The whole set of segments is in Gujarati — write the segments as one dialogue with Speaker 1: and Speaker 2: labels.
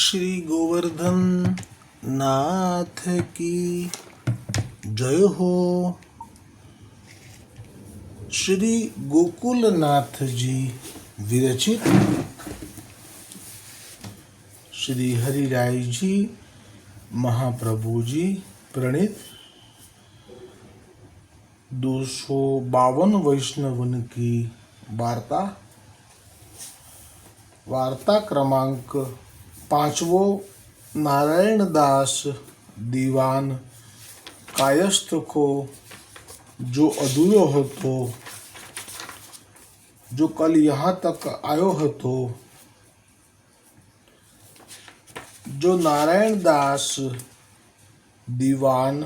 Speaker 1: શ્રી ગોવર્ધન નાથ કી જય હો શ્રી ગોકુલનાથજી વિરચિત श्री हरिराय जी महाप्रभु जी प्रणीत दो सौ बावन वैष्णवन की वार्ता वार्ता क्रमांक पांचवो नारायण दास दीवान कायस्थ को जो अधूरो હતો जो कल यहाँ तक आयो હતો जो नारायण दास दीवान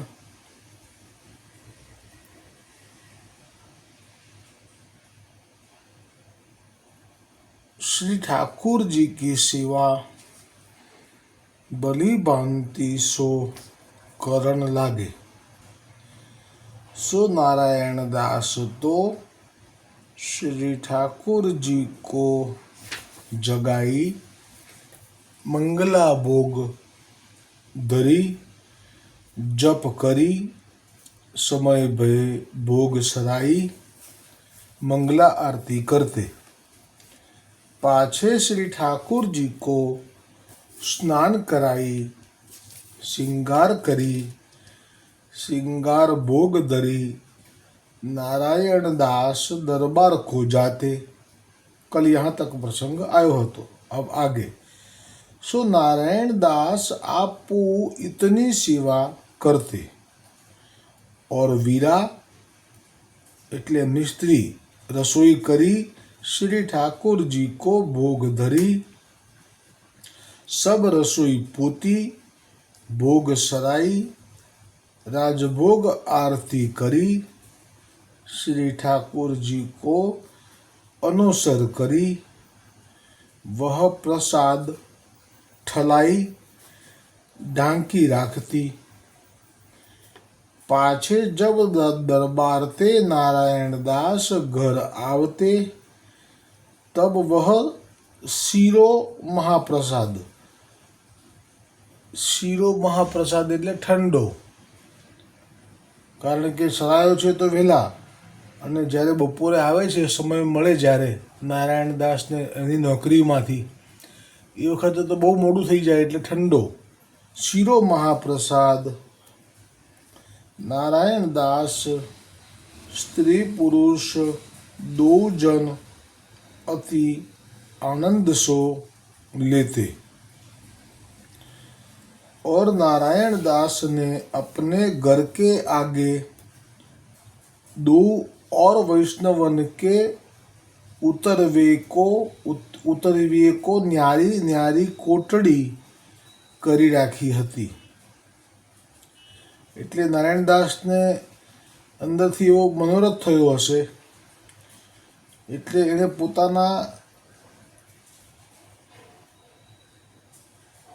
Speaker 1: श्री ठाकुर जी की सेवा બલી સો કરણ લાગે. સો નારાયણ દાસ તો શ્રી ઠાકુરજી કો જગાઈ મંગલા ભોગ ધરી, જપ કરી, સમય ભય ભોગ સરાઈ, મંગલા આરતી કરતે. પાછે શ્રી ઠાકુરજી કો स्नान कराई श्रृंगार करी श्रृंगार भोग धरी नारायण दास दरबार को जाते कल यहाँ तक प्रसंग आयो હતો अब आगे सो नारायण दास आपू इतनी सेवा करते और वीरा એટલે એમની સ્ત્રી રસોઈ કરી શ્રી ઠાકોરજી કો ભોગ ધરી સબ રસોઈ પોતી, ભોગ સરાઈ, રાજભોગ આરતી કરી, શ્રી ઠાકોરજી કો અનુસર કરી, વહ પ્રસાદ ઠલાઈ, ઢાંકી રાખતી. પાછે જબ દરબાર તે નારાયણ દાસ ઘર આવતે, તબ વહ શીરો મહાપ્રસાદ. શીરો મહાપ્રસાદ એટલે ઠંડો. કારણ કે સરાયો છે તો વહેલા અને જ્યારે બપોરે આવે છે, સમય મળે જ્યારે નારાયણ દાસને એની નોકરીમાંથી. એ વખતે તો બહુ મોડું થઈ જાય એટલે ઠંડો. શીરો મહાપ્રસાદ. નારાયણ દાસ, સ્ત્રી પુરુષ દો જન અતિ આનંદસો લેતે. और नारायण दास ने अपने घर के आगे दो और वैष्णवन के उतरवे को उत- ઉતરવે કો ન્યારી ન્યારી કોટડી કરી રાખી હતી એટલે નારાયણદાસને અંદરથી એવો મનોરથ થયો હશે એટલે એણે પોતાના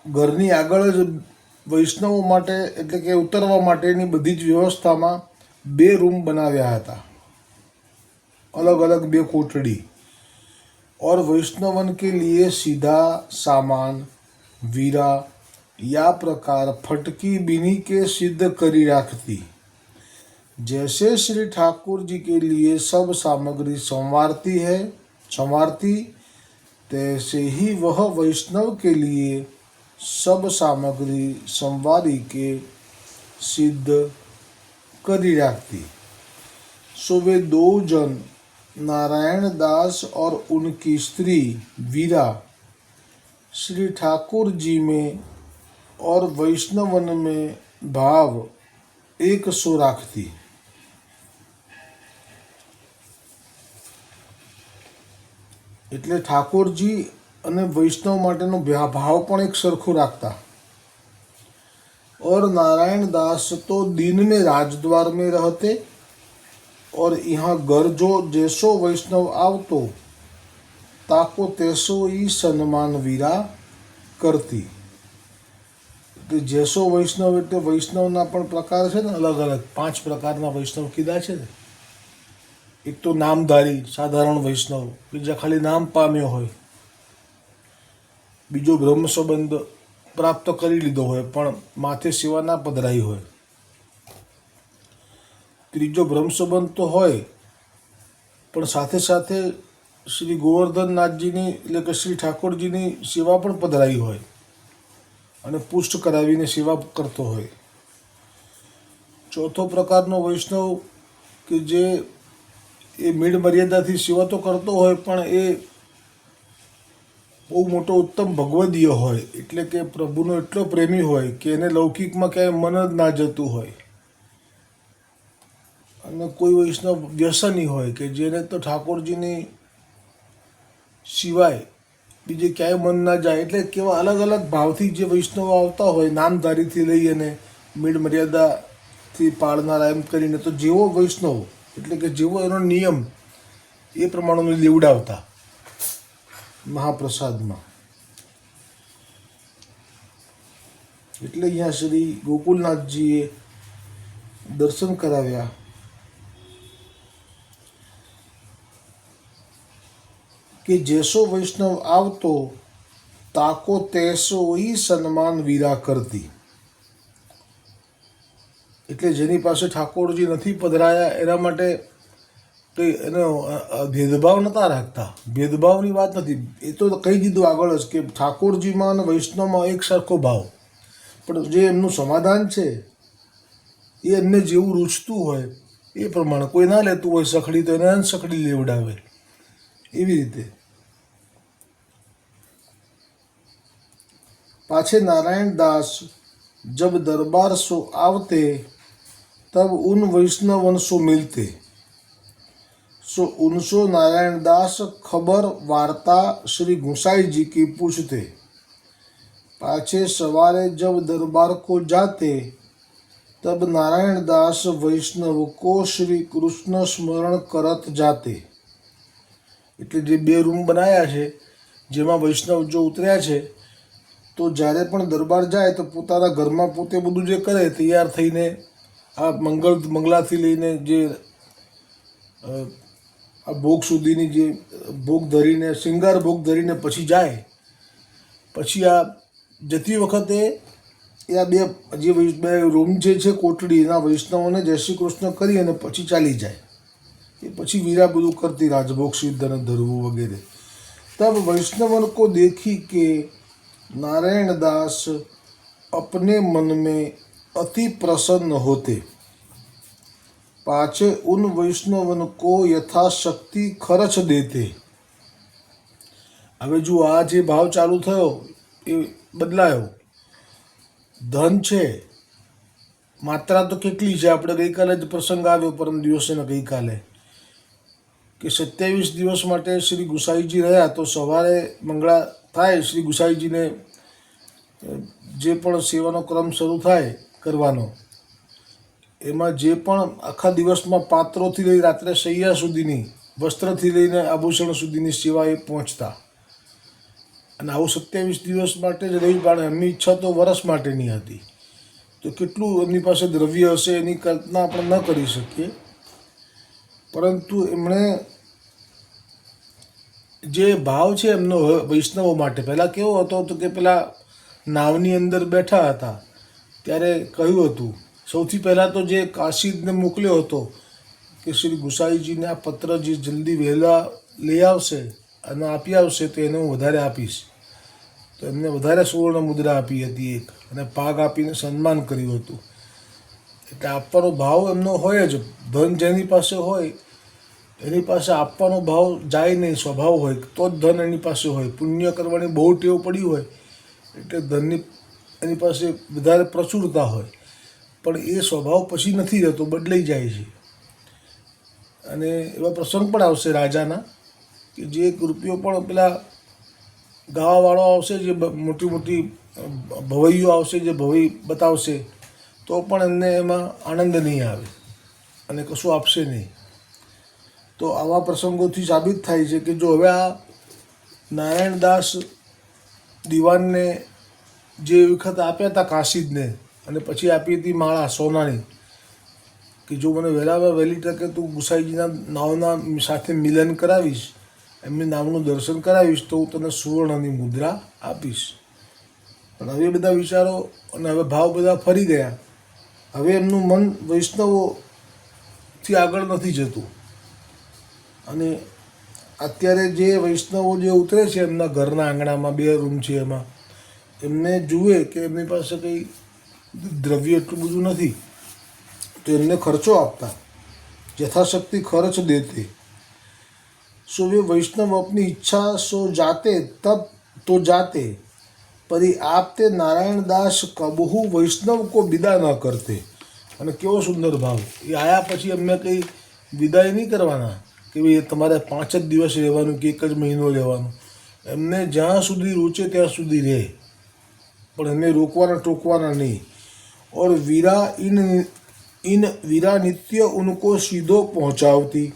Speaker 1: ઘરની આગળ જ વૈષ્ણવો માટે એટલે કે ઉતરવા માટેની બધી જ વ્યવસ્થામાં બે રૂમ બનાવ્યા હતા अलग अलग बे कोठड़ी और वैष्णवन के लिए सीधा सामान वीरा या प्रकार फटकी बिनी के सिद्ध करी राखती जैसे श्री ठाकुर जी के लिए सब सामग्री संवारती है संवारती तैसे ही वह वैष्णव के लिए सब सामग्री संवारी के सिद्ध करी राखती सो वे दो जन नारायण दास और उनकी स्त्री वीरा श्री ठाकुर जी में और वैष्णवन में भाव एक सो राखती એટલે ઠાકોરજી અને વૈષ્ણવ માટેનો ભા- ભાવ પણ એક સરખું રાખતા और नारायण दास तो दिन में राजद्वार में रहते और यहाँ घर जो जैसो वैष्णव आवतो ताको तेसो ही सन्मान वीरा કરતી કે જેસો વૈષ્ણવ એટલે વૈષ્ણવના પણ પ્રકાર છે ને અલગ અલગ પાંચ પ્રકારના વૈષ્ણવ કીધા છે ને એક તો નામધારી સાધારણ વૈષ્ણવ બીજા ખાલી નામ પામ્યો હોય બીજો બ્રહ્મ સંબંધ પ્રાપ્ત કરી લીધો હોય, પણ માથે સેવા ના પધરાઈ હોય. ત્રીજો બ્રહ્મ સંબંધ તો હોય, પણ સાથે સાથે શ્રી ગોવર્ધનનાથજીની એટલે કે શ્રી ઠાકોરજીની સેવા પણ પધરાઈ હોય અને પુષ્ટ કરાવીને સેવા કરતો હોય. ચોથો પ્રકારનો વૈષ્ણવ કે જે એ મીડ મર્યાદાથી સેવા તો કરતો હોય, પણ એ બહુ મોટો ઉત્તમ ભગવદીય હોય, એટલે કે પ્રભુનો એટલો પ્રેમી હોય કે એને લૌકિકમાં ક્યાંય મન જ ના જતું હોય. અને કોઈ વૈષ્ણવ વ્યસની હોય કે જેને તો ઠાકોરજીની સિવાય બીજે ક્યાંય મન ના જાય, એટલે કેવા અલગ અલગ ભાવથી જે વૈષ્ણવો આવતા હોય, નામધારીથી લઈ અને મીડ મર્યાદાથી પાળનારા એમ કરીને, તો જેવો વૈષ્ણવ, એટલે કે જેવો એનો નિયમ એ પ્રમાણેનું લેવડાવતા. મહાપ્રસાદમાં. એટલે અહીંયા શ્રી ગોકુલનાથજીએ દર્શન કરાવ્યા. કે જેસો વૈષ્ણવ આવતો, તાકો તેસો ઈ સન્માન વીરા કરતી. એટલે જેની પાસે ઠાકોરજી નથી પધરાયા, એના માટે તો એનો ભેદભાવ નહોતા રાખતા. ભેદભાવની વાત નથી. એ તો કહી દીધું આગળ જ કે ઠાકોરજીમાં અને વૈષ્ણવમાં એક સરખો ભાવ. પણ જે એમનું સમાધાન છે, એ એમને જેવું રૂચતું હોય, એ પ્રમાણે કોઈ ના લેતું હોય સખડી, તો એને સખડી લેવડાવે. એવી રીતે. પાછે નારાયણ દાસ, જબ દરબાર સો આવતે, તબ ઉન વૈષ્ણવન સો મિલતે. उनसो नारायण दास खबर वार्ता श्री गुसाई जी की पूछते पाछे सवारे जब दरबार को जाते तब नारायण दास वैष्णव को श्री कृष्ण स्मरण करत जाते એટલે જે બે રૂમ બનાવ્યા છે જેમાં વૈષ્ણવ જો ઉતર્યા છે તો જ્યારે પણ દરબાર જાય તો પોતાના ઘરમાં પોતે બધું જે કરે તૈયાર થઈને આ મંગળ મંગલાથી લઈને જે અ, આ ભોગ સુધીની જે ભોગ ધરીને શિંગાર ભોગ ધરીને પછી જાય પછી આ જતી વખતે એ આ બે જે વૈ- બે રૂમ જે છે કોટડી એના વૈષ્ણવોને જય શ્રી કૃષ્ણ કરી અને પછી ચાલી જાય એ પછી વીરા બધું કરતી રાજભોગ સિદ્ધ અને ધરવું વગેરે તબ वैष्णवन को देखी के नारायण दास अपने मन में अति प्रसन्न होते पाछे उन वैष्णवन को यथाशक्ति खर्च देते હવે જો આ જે ભાવ ચાલુ થયો એ બદલાયો ધન છે માત્રા તો કેટલી છે આપણે ગઈકાલે જ પ્રસંગ આવ્યો પરમ દિવસે ને ગઈકાલે કે સત્યાવીસ દિવસ માટે શ્રી ગુસાઈજી રહ્યા તો સવારે મંગળા થાય શ્રી ગુસાઈજીને અ, જે પણ સેવાનો ક્રમ શરૂ થાય કરવાનો એમાં જે પણ આખા દિવસમાં પાત્રોથી લઈ રાત્રે શૈયા સુધીની, વસ્ત્રથી લઈને આભૂષણ સુધીની સેવા એ પહોંચતા. અને આવું સત્યાવીસ દિવસ માટે જ રહી પણ એમની ઈચ્છા તો વર્ષ માટેની હતી. તો કેટલું એમની પાસે દ્રવ્ય હશે એની કલ્પના આપણે ન કરી શકીએ. પરંતુ એમણે જે ભાવ છે એમનો વૈષ્ણવો માટે, પહેલાં કેવો હતો તો કે પેલા નાવની અંદર બેઠા હતા. ત્યારે કહ્યું હતું સૌથી પહેલાં તો જે કાશીદને મોકલ્યો હતો કે શ્રી ગુસાઈજીને આ પત્ર જે જલ્દી વહેલા લઈ આવશે અને આપી આવશે તો એને હું વધારે આપીશ. તો એમને વધારે સુવર્ણ મુદ્રા આપી હતી એક અને પાક આપીને સન્માન કર્યું હતું. એટલે આપવાનો ભાવ એમનો હોય જ. ધન જેની પાસે હોય, એની પાસે આપવાનો ભાવ જાય નહીં, સ્વભાવ હોય. તો જ ધન એની પાસે હોય. પુણ્ય કરવાની બહુ ટેવ પડી હોય, એટલે ધનની એની પાસે વધારે પ્રચુરતા હોય. પણ એ સ્વભાવ પછી નથી રહેતો, બદલાઈ જાય છે. અને એવા પ્રસંગ પણ આવશે રાજાના કે જે કૃપિઓ પણ પેલા ગાવાવાળો આવશે, જે મોટી મોટી ભવૈયો આવશે, જે ભવઈ બતાવશે, તો પણ એમને એમાં આનંદ નહીં આવે અને કશું આપશે નહીં. તો આવા પ્રસંગોથી સાબિત થાય છે કે જો હવે આ નારાયણદાસ દિવાનને જે વખત આપ્યા હતા કાશીદને અને પછી આપી હતી માળા સોનાની, કે જો મને વહેલામાં વહેલી તકે તું ગુસાઈજીના નાવના સાથે મિલન કરાવીશ, એમની નામનું દર્શન કરાવીશ, તો હું તને સુવર્ણની મુદ્રા આપીશ. પણ હવે બધા વિચારો અને હવે ભાવ બધા ફરી ગયા. હવે એમનું મન વૈષ્ણવોથી આગળ નથી જતું. અને અત્યારે જે વૈષ્ણવો જે ઉતરે છે એમના ઘરના આંગણામાં, બે રૂમ છે એમાં, એમને જુએ કે એમની પાસે કંઈ દ્રવ્ય એટલું બધું નથી, તો એમને ખર્ચો આપતા. યથાશક્તિ ખર્ચ દેતે. સો વે વૈષ્ણવ અપની ઈચ્છા સો જાતે, તપ તો જાતે. પરી આપતે નારાયણ દાસ કબહુ વૈષ્ણવ કો વિદા ન કરતે. અને કેવો સુંદર ભાવ. એ આયા પછી એમને કંઈ વિદાય નહીં કરવાના, કે ભાઈ તમારે પાંચ જ દિવસ રહેવાનું કે એક જ મહિનો રહેવાનું. એમને જ્યાં સુધી રોચે ત્યાં સુધી રહે. પણ એને રોકવાના ટોકવાના નહીં. और वीरा इन इन वीरा नित्य उनको सीधो पहुंचावती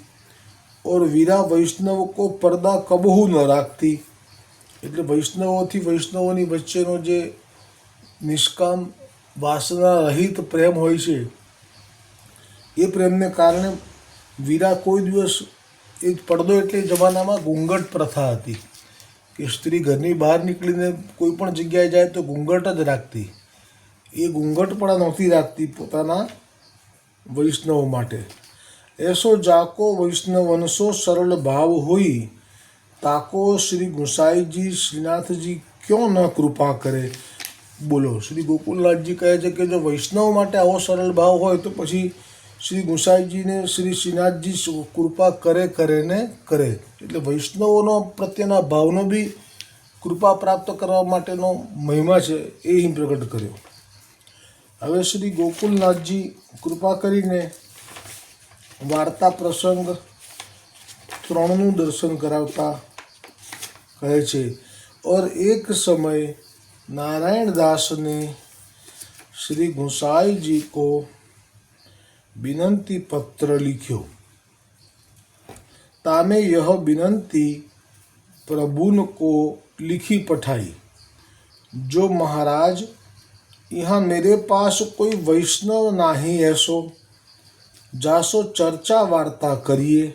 Speaker 1: और वीरा वैष्णव को पर्दा કબહુ ન રાખતી એટલે વૈષ્ણવોથી વૈષ્ણવોની વચ્ચેનો જે નિષ્કામ વાસના રહિત પ્રેમ હોય છે એ પ્રેમને કારણે વીરા કોઈ દિવસ એ પડદો એટલે એ જમાનામાં ઘૂંઘટ પ્રથા હતી કે સ્ત્રી ઘરની બહાર નીકળીને કોઈ પણ જગ્યાએ જાય તો ઘૂંઘટ જ રાખતી એ ઘૂંઘટ પણ નહોતી રાખતી પોતાના વૈષ્ણવ માટે. એસો જાકો વૈષ્ણવનસો સરળ ભાવ હોઈ તાકો શ્રી ગુસાઈજી શ્રીનાથજી ક્યો ન કૃપા કરે? બોલો, શ્રી ગોકુલનાથજી કહે છે કે જો વૈષ્ણવ માટે આવો સરળ ભાવ હોય તો પછી શ્રી ગુસાઈજીને શ્રી શ્રીનાથજી કૃપા કરે કરે ને કરે. એટલે વૈષ્ણવોનો પ્રત્યેના ભાવનો બી કૃપા પ્રાપ્ત કરવા માટેનો મહિમા છે, એ અહીં પ્રગટ કર્યો. હવે શ્રી ગોકુલનાથજી કૃપા કરીને વાર્તા પ્રસંગ ત્રણનું દર્શન કરાવતા કહે છે और एक समय नारायण दास ने श्री गोसाई जी को विनंती पत्र लिखो तामे यह विनंती प्रभुन को लिखी पठाई जो महाराज यहाँ मेरे पास कोई वैष्णव नहीं ऐसो जासो चर्चा वार्ता करिए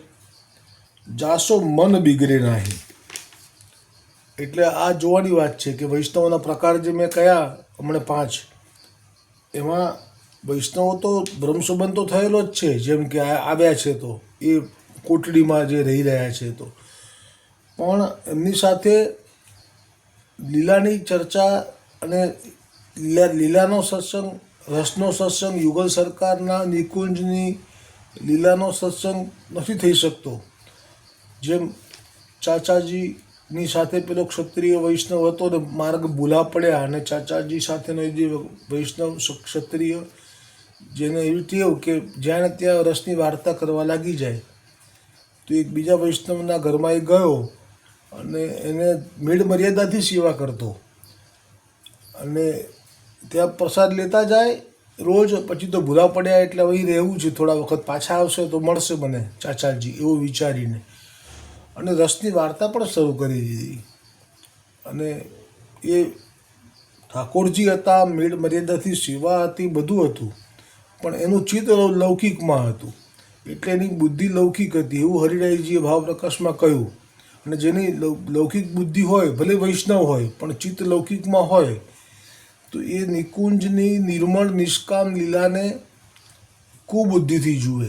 Speaker 1: જાસો મન બિગડે નહીં એટલે આ જોવાની વાત છે કે વૈષ્ણવના પ્રકાર જે મેં કયા હમણાં પાંચ એમાં વૈષ્ણવો તો બ્રહ્મસંબંધ તો થયેલો જ છે જેમ કે આ આવ્યા છે તો એ કોટડીમાં જે રહી રહ્યા છે તો પણ એમની સાથે લીલાની ચર્ચા અને લીલા લીલાનો સત્સંગ, રસનો સત્સંગ, યુગલ સરકારના નિકુંજની લીલાનો સત્સંગ નથી થઈ શકતો. જેમ ચાચાજીની સાથે પેલો ક્ષત્રિય વૈષ્ણવ હતો ને માર્ગ ભૂલા પડ્યા અને ચાચાજી સાથેનો જે વૈષ્ણવ ક્ષત્રિય જેને એવી ટેવ કે જ્યાં ત્યાં રસની વાર્તા કરવા લાગી જાય. તો એક બીજા વૈષ્ણવના ઘરમાં એ ગયો અને એને મેળ મર્યાદાથી સેવા કરતો. અને ત્યાં પ્રસાદ લેતા જાય, રોજ પછી તો ભૂલા પડ્યા એટલે અહીં રહેવું છે, થોડા વખત પાછા આવશે તો મળશે મને ચાચાજી, એવું વિચારીને. અને રસની વાર્તા પણ શરૂ કરી દીધી. અને એ ઠાકોરજી હતા મેળ મર્યાદાથી સેવા હતી, બધું હતું. પણ એનું ચિત્ત લૌકિકમાં હતું. એટલે એની બુદ્ધિ લૌકિક હતી. એવું હરિરાયજીએ ભાવપ્રકાશમાં કહ્યું. અને જેની લૌકિક બુદ્ધિ હોય, ભલે વૈષ્ણવ હોય, પણ ચિત્ત લૌકિકમાં હોય તો એ નિકુંજની નિર્મળ, નિષ્કામ લીલાને કુબુદ્ધિથી જુએ.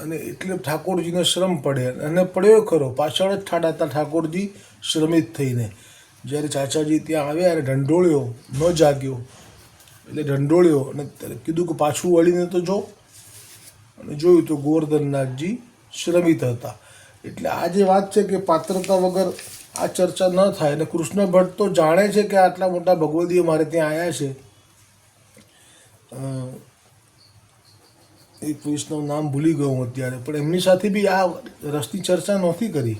Speaker 1: અને એટલે ઠાકોરજીને શ્રમ પડે. અને પડ્યો ખરો. પાછળ જ ઠાડાતા ઠાકોરજી શ્રમિત થઈને. જ્યારે ચાચાજી ત્યાં આવ્યા અને ઢંઢોળ્યો, ન જાગ્યો. એટલે ઢંઢોળ્યો અને કીધું કે પાછું વળીને તો જો. અને જોયું તો ગોવર્ધનનાથજી શ્રમિત હતા. એટલે આ જે વાત છે કે પાત્રતા વગર આ ચર્ચા ન થાય અને કૃષ્ણ ભટ્ટ તો જાણે છે કે આટલા મોટા ભગવદીય મારે ત્યાં આવ્યા છે અ, એક વૈષ્ણવ નામ ભૂલી ગયો હું અત્યારે પણ એમની સાથે બી આ રસની ચર્ચા નહોતી કરી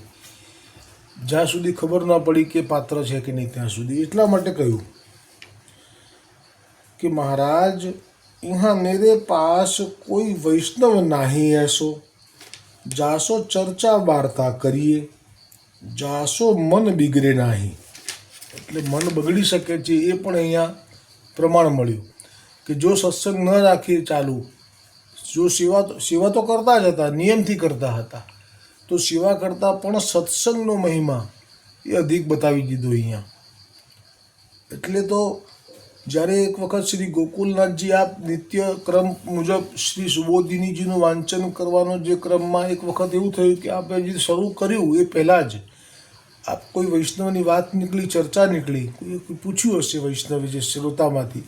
Speaker 1: જ્યાં સુધી ખબર ન પડી કે પાત્ર છે કે નહીં ત્યાં સુધી એટલા માટે કહ્યું कि महाराज यहाँ मेरे पास कोई वैष्णव नहीं ऐसो जासो चर्चा वार्ता કરીએ જાસો મન બિગડે નહીં. એટલે મન બગડી શકે છે એ પણ અહીંયા પ્રમાણ મળ્યું. કે જો સત્સંગ ન રાખીએ ચાલુ, જો સેવા સેવા તો કરતા જ હતા, નિયમથી કરતા હતા. તો સેવા કરતાં પણ સત્સંગનો મહિમા એ અધિક બતાવી દીધો અહીંયા. એટલે તો જ્યારે એક વખત શ્રી ગોકુલનાથજી આપ નિત્ય ક્રમ મુજબ શ્રી સુબોધિનીજીનું વાંચન કરવાનો જે ક્રમમાં એક વખત એવું થયું કે આપણે જે શરૂ કર્યું એ પહેલાં જ. આપ કોઈ વૈષ્ણવની વાત નીકળી, ચર્ચા નીકળી, કોઈ પૂછ્યું હશે વૈષ્ણવી જે શ્રોતામાંથી.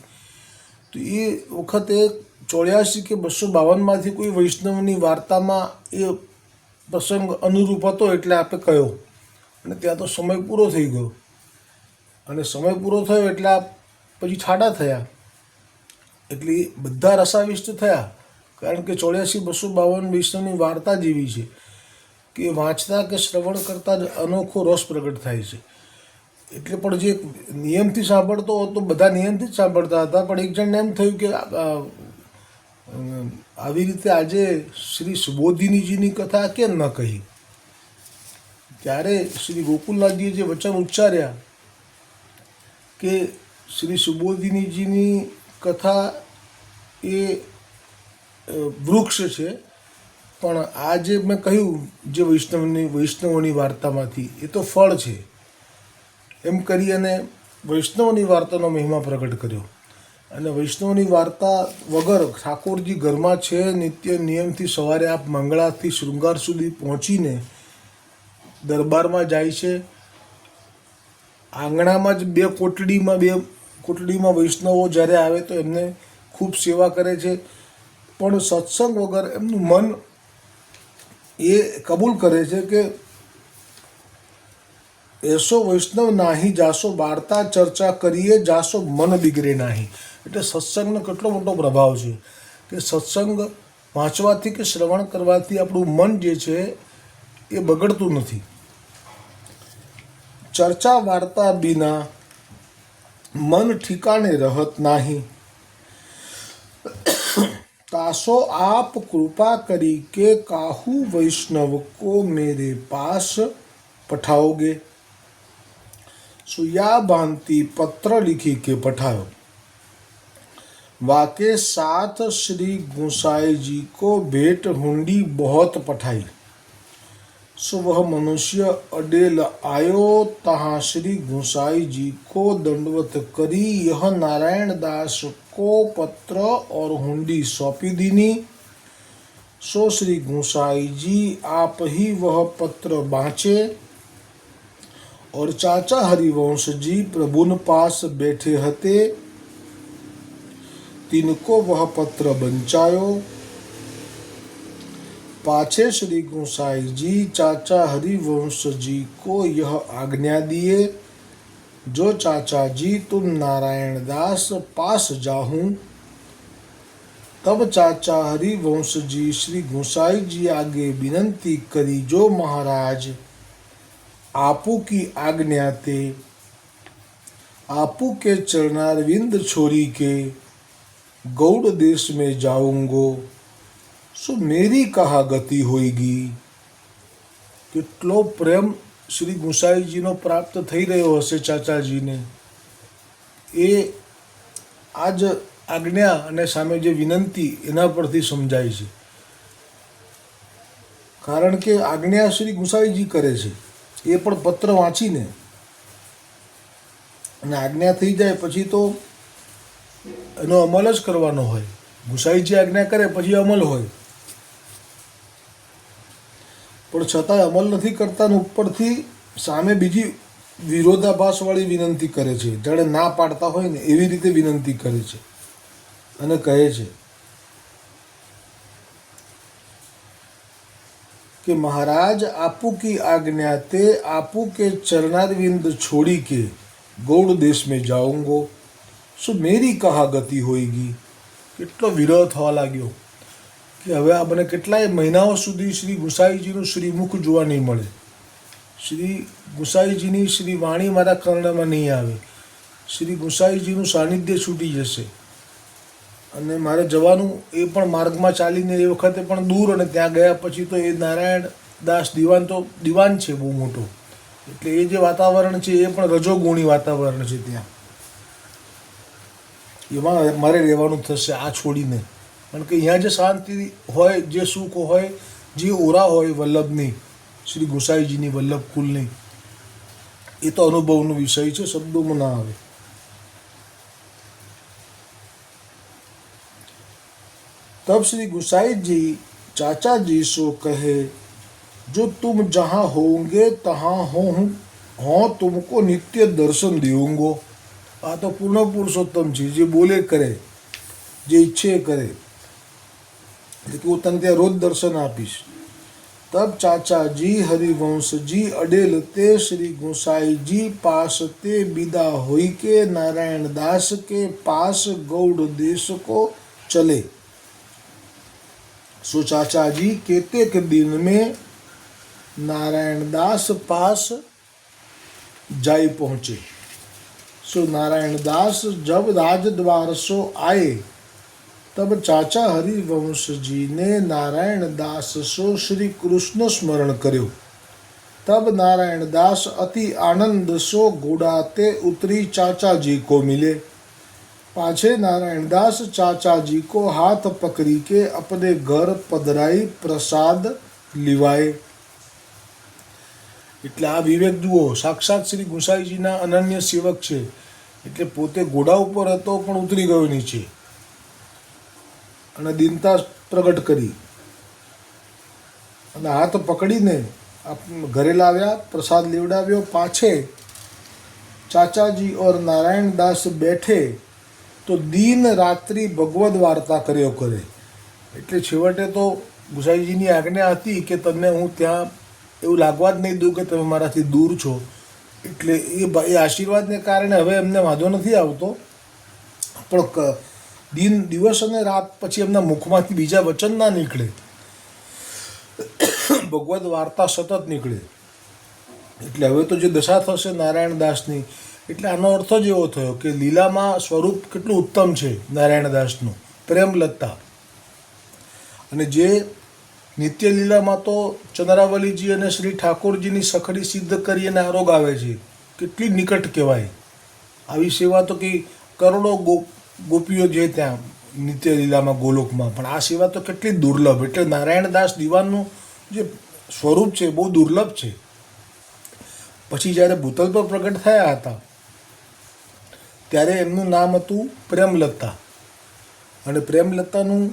Speaker 1: તો એ વખતે ચોર્યાસી કે બસો બાવનમાંથી કોઈ વૈષ્ણવની વાર્તામાં એ પ્રસંગ અનુરૂપ હતો એટલે આપે કહ્યો. અને ત્યાં તો સમય પૂરો થઈ ગયો. અને સમય પૂરો થયો એટલે આ પછી છાડા થયા. એટલે બધા રસાવિષ્ટ થયા, કારણ કે ચોર્યાસી બસો બાવન વિષ્ણુની વાર્તા જેવી છે કે વાંચતા કે શ્રવણ કરતાં જ અનોખો રસ પ્રગટ થાય છે. એટલે પણ જે નિયમથી સાંભળતો હતો બધા નિયમથી જ સાંભળતા હતા, પણ એક જણને એમ થયું કે આવી રીતે આજે શ્રી સુબોધિનીજીની કથા કેમ ન કહી? ત્યારે શ્રી ગોકુલનાથજીએ જે વચન ઉચ્ચાર્યા કે શ્રી સુબોધિનીજીની કથા એ વૃક્ષ છે. પણ આ જે મેં કહ્યું જે વૈષ્ણવની, વૈષ્ણવોની વાર્તામાંથી, એ તો ફળ છે. એમ કરી અને વૈષ્ણવની વાર્તાનો મહિમા પ્રગટ કર્યો. અને વૈષ્ણવની વાર્તા વગર ઠાકોરજી ઘરમાં છે, નિત્ય નિયમથી સવારે આપ મંગળાથી શૃંગાર સુધી પહોંચીને દરબારમાં જાય છે. આંગણામાં જ બે કોટડીમાં બે કોટડીમાં વૈષ્ણવો જ્યારે આવે તો એમને ખૂબ સેવા કરે છે. પણ સત્સંગ વગર એમનું મન એ કબૂલ કરે છે કે એસો વૈષ્ણવ નાહી જાશો વાર્તા ચર્ચા કરીએ જાશો મન બિગડે નાહી. એટલે સત્સંગનો કેટલો મોટો પ્રભાવ છે કે સત્સંગ વાંચવાથી કે શ્રવણ કરવાથી આપણું મન જે છે એ બગડતું નથી. ચર્ચા વાર્તા બિના मन ठिकाने रहत નહીં तासो आप कृपा करी के काहू वैष्णव को मेरे पास पठाओगे। सुया भांति पत्र लिखी के पठाओ। वाके साथ श्री गुसाई जी को भेंट हुंडी बहुत पठाई। सो वह मनुष्य अडेल आयो, तहाँ श्री गुसाई जी को दंडवत करी। यह नारायण दास को पत्र और हुंडी सौंपी दीनी। सो श्री गुसाई जी आप ही वह पत्र बाँचे और चाचा हरिवंश जी प्रभुन पास बैठे हते। तिनको वह पत्र बंचायो। पाछे श्री गोसाई जी, चाचा हरिवंश जी को यह आज्ञा दिए, जो चाचा जी, तुम नारायण दास पास जाहूं तब चाचा हरिवंश जी श्री गोसाई जी आगे विनंती करी, जो महाराज आपू की आज्ञा ते, आपू के चरणारविंद छोरी के गौड़ देश में जाऊंगो। શું મેરી કહા ગતિ હોઈગી કેટલો પ્રેમ શ્રી ગુસાઈજીનો પ્રાપ્ત થઈ રહ્યો હશે ચાચાજીને એ આ જ આજ્ઞા અને સામે જે વિનંતી એના પરથી સમજાય છે કારણ કે આજ્ઞા શ્રી ગુસાઈજી કરે છે એ પણ પત્ર વાંચીને અને આજ્ઞા થઈ જાય પછી તો એનો અમલ જ કરવાનો હોય ગુસાઈજી આજ્ઞા કરે પછી અમલ હોય પણ છતાંય અમલ નથી કરતા ઉપરથી સામે બીજી વિરોધાભાસવાળી વિનંતી કરે છે. જાણે ના પાડતા હોય ને એવી રીતે વિનંતી કરે છે અને કહે છે કે મહારાજ, આપુ કી આજ્ઞા તે આપુ કે ચરણારવિંદ છોડી કે ગૌડ દેશ મેં જાઉંગો. શું મેરી કહા ગતિ હોઈગી? કેટલો વિરોધ થવા લાગ્યો. કે હવે આ મને કેટલાય મહિનાઓ સુધી શ્રી ગુસાઈજીનું શ્રીમુખ જોવા નહીં મળે. શ્રી ગુસાઈજીની શ્રી વાણી મારા કર્ણમાં નહીં આવે. શ્રી ગુસાઈજીનું સાનિધ્ય છૂટી જશે. અને મારે જવાનું એ પણ માર્ગમાં ચાલીને એ વખતે પણ દૂર અને ત્યાં ગયા પછી તો એ નારાયણ દાસ દિવાન તો દિવાન છે બહુ મોટો. એટલે એ જે વાતાવરણ છે એ પણ રજોગુણી વાતાવરણ છે ત્યાં. એમાં મારે રહેવાનું થશે આ છોડીને. કારણ કે અહીંયા જે શાંતિ હોય જે સુખ હોય જે ઓરા હોય વલ્લભની શ્રી ગોસાઈજીની વલ્લભ કુલની એ તો અનુભવનો વિષય છે શબ્દોમાં ના આવે तब श्री गुसाई जी चाचा जी सो कहे जो तुम जहाँ होंगे तहाँ हो हो तुमको नित्य दर्शन देऊंगो આ તો પૂર્ણ પુરુષોત્તમ છે જે બોલે કરે જે ઈચ્છે કરે એટલે કે હું તને ત્યાં રોજ દર્શન આપીશ तब चाचा जी हरिवंश जी अडेल ते श्री गोसाई जी पास ते विदा हुई के नारायण दास के पास गौड़ देश को चले सो चाचा जी केते के दिन में नारायण दास पास जाई पहुंचे सो नारायण दास जब राजद्वार सो आए तब चाचा हरिवंश जी ने नारायण दास सो श्री कृष्ण स्मरण કર્યો तब नारायण दास अति आनंद सो गुड़ाते उतरी चाचा जी को मिले पाछे नारायण दास चाचा जी को हाथ पकड़ी के अपने घर पधराई प्रसाद लिवाए એટલે આ વિવેક જુઓ સાક્ષાત શ્રી ગુસાઈજીના અનન્ય સેવક છે એટલે પોતે ઘોડા ઉપર હતો પણ ઉતરી ગયો નીચે અને દીનતા પ્રગટ કરી. અને હાથ પકડીને ઘરે લાવ્યા, પ્રસાદ લેવડાવ્યો, પાછે ચાચાજી ઓર નારાયણ દાસ બેઠે તો દિન રાત્રિ ભગવદ વાર્તા કર્યો કરે. એટલે છેવટે તો ગુસાઈજીની આજ્ઞા હતી કે તમને હું ત્યાં એવું લાગવા જ નહીં દઉં કે તમે મારાથી દૂર છો. એટલે એ આશીર્વાદને કારણે હવે એમને વાંધો નથી આવતો. પણ દિન દિવસ અને રાત પછી એમના મુખમાંથી બીજા વચન ના નીકળે. ભગવદ વાર્તા સતત નીકળે. એટલે હવે તો જે દશા થશે નારાયણ દાસની, એટલે આનો અર્થ જ એવો થયો કે લીલામાં સ્વરૂપ કેટલું ઉત્તમ છે નારાયણ દાસનું, પ્રેમલતા. અને જે નિત્ય લીલામાં તો ચંદ્રાવલીજી અને શ્રી ઠાકોરજીની સખડી સિદ્ધ કરી અને આરોગ આવે છે, કેટલી નિકટ કહેવાય. આવી સેવા તો કે કરોડો ગો ગોપીઓ જે ત્યાં નિત્ય લીલામાં, ગોલોકમાં, પણ આ સેવા તો કેટલી દુર્લભ. એટલે નારાયણ દાસ દિવાનનું જે સ્વરૂપ છે બહુ દુર્લભ છે. પછી જ્યારે ભૂતલ પર પ્રગટ થયા હતા, ત્યારે એમનું નામ હતું પ્રેમલતા. અને પ્રેમલતાનું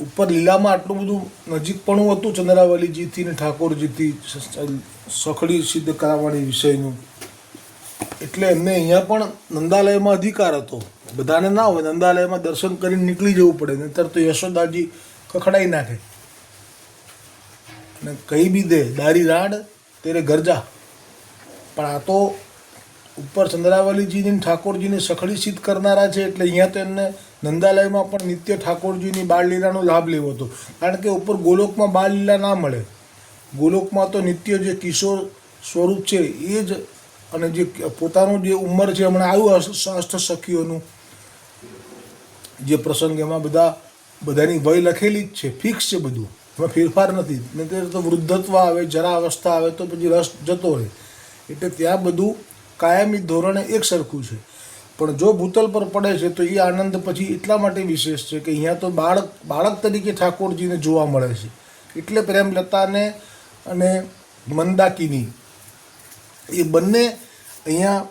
Speaker 1: ઉપર લીલામાં આટલું બધું નજીકપણું હતું ચંદ્રાવલીજીથી ને ઠાકોરજીથી, સખડી સિદ્ધ કરાવવાની વિષયનું. એટલે એમને અહીંયા પણ નંદાલયમાં અધિકાર હતો. બધાને ના હોય, નંદાલયમાં દર્શન કરીને નીકળી જવું પડે, નહીતર તો યશોદાજી કખડાઈ નાખે. અને કહી બી દે, દારી રાડ, તેરે ગરજા. પણ આ તો ઉપર ચંદ્રાવલીજીની ઠાકોરજીને સખડી સિદ્ધ કરનારા છે, એટલે અહીંયા તો એમને નંદાલયમાં પણ નિત્ય ઠાકોરજીની બાળલીલાનો લાભ લેવો હતો. કારણ કે ઉપર ગોલોકમાં બાળલીલા ના મળે. ગોલોકમાં તો નિત્ય જે કિશોર સ્વરૂપ છે, એ જ અને જે પોતાનું જે ઉંમર છે, હમણાં આવ્યું અષ્ટ સખીઓનું. જે પ્રસંગ એમાં બધા, બધાની વય લખેલી જ છે ફિક્સ છે બધું. એમાં ફેરફાર નથી. નહીં તો વૃદ્ધત્વ આવે જરા અવસ્થા આવે, તો પછી રસ જતો રહે. એટલે ત્યાં બધું કાયમી ધોરણે એક સરખું છે. પણ જો ભૂતલ પર પડે છે, તો એ આનંદ પછી એટલા માટે વિશેષ છે કે અહીંયા તો બાળક બાળક તરીકે ઠાકોરજીને જોવા મળે છે. એટલે પ્રેમલતાને અને મંદાકિની, એ બંને અહીંયા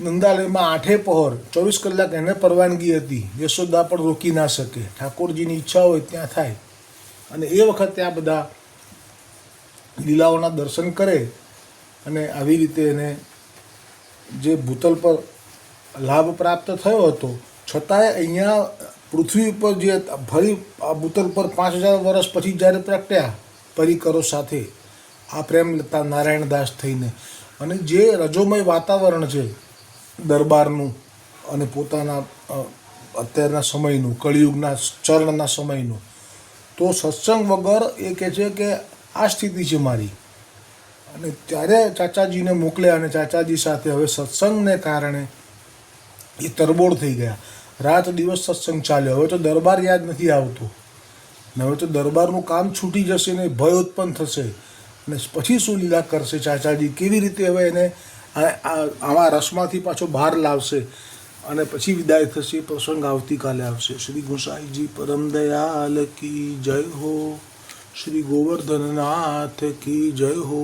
Speaker 1: નંદાલયમાં આઠે પહોર, ચોવીસ કલાક એને પરવાનગી હતી. યશોદા પણ રોકી ના શકે. ઠાકોરજીની ઈચ્છા હોય ત્યાં થાય. અને એ વખતે આ બધા લીલાઓના દર્શન કરે અને આવી રીતે એને જે ભૂતલ પર લાભ પ્રાપ્ત થયો હતો, છતાંય અહીંયા પૃથ્વી ઉપર જે ફરી આ ભૂતલ પર પાંચ હજાર વર્ષ પછી જ્યારે પ્રગટ્યા, પરિકરો સાથે, આ પ્રેમલતા નારાયણદાસ થઈને. અને જે રજોમય વાતાવરણ છે દરબારનું અને પોતાના અત્યારના સમયનું, કળિયુગના ચરણના સમયનું. તો સત્સંગ વગર એ કહે છે કે આ સ્થિતિ છે મારી. અને ત્યારે ચાચાજીને મોકલ્યા અને ચાચાજી સાથે હવે સત્સંગને કારણે એ તરબોળ થઈ ગયા. રાત દિવસ સત્સંગ ચાલ્યો. હવે તો દરબાર યાદ નથી આવતો. ને હવે તો દરબારનું કામ છૂટી જશે ને ભય ઉત્પન્ન થશે. અને પછી શું લીલા કરશે ચાચાજી? કેવી રીતે હવે એને આવા રસમાંથી પાછો બહાર લાવશે અને પછી વિદાય થશે, પ્રસંગ આવતીકાલે આવશે. શ્રી ગોસાઈજી પરમ દયાલ કી જય હો. શ્રી ગોવર્ધનનાથ કી જય હો.